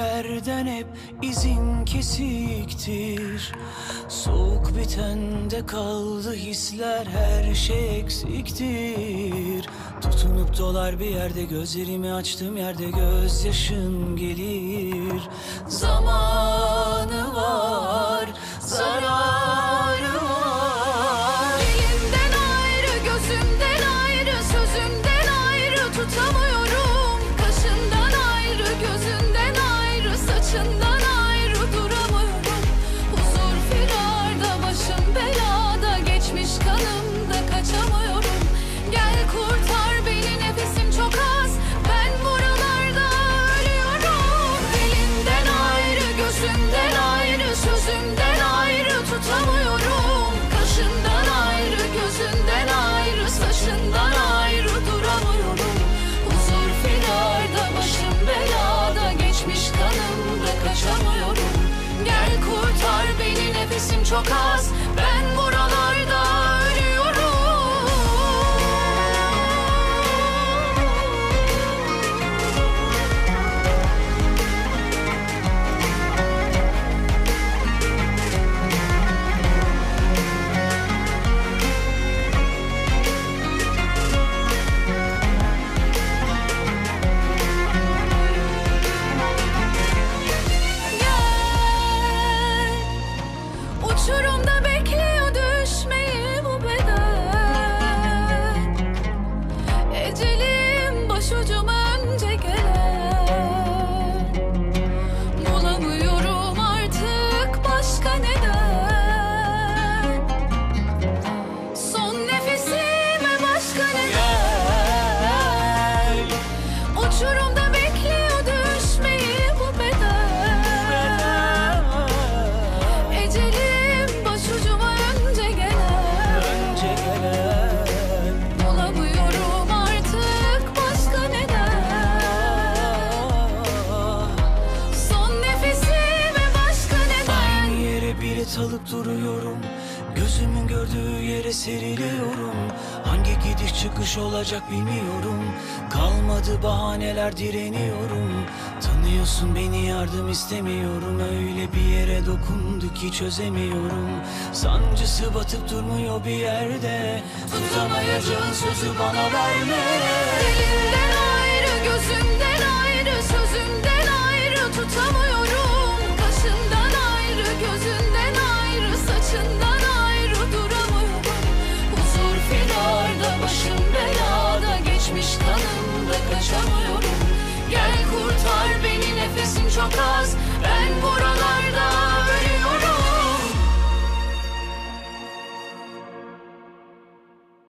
yerden hep izin kesiktir. Soğuk bitende kaldı hisler her şey eksiktir. Tutunup dolar bir yerde gözlerimi açtığım yerde gözyaşın gelir. Zamanı var, kaçamıyorum. Gel kurtar beni, nefesim çok az. Ben buralarda ölüyorum. Elimden ayrı, gözümden ayrı, sözümden ayrı tutamıyorum. Kaşından ayrı, gözünden ayrı, saçından ayrı duramıyorum. Huzur firarda, başım belada, geçmiş kanımda kaçamıyorum. Gel kurtar beni, nefesim çok az. Ben Ecelim alıp duruyorum. Gözümün gördüğü yere seriliyorum. Hangi gidiş çıkış olacak bilmiyorum. Kalmadı bahaneler direniyorum. Tanıyorsun beni yardım istemiyorum. Öyle bir yere dokundu ki çözemiyorum. Sancısı batıp durmuyor bir yerde. Tutamayacağın sözü bana verme. Elimden kanımda kaçamıyorum. Gel kurtar beni, nefesim çok az. Ben burada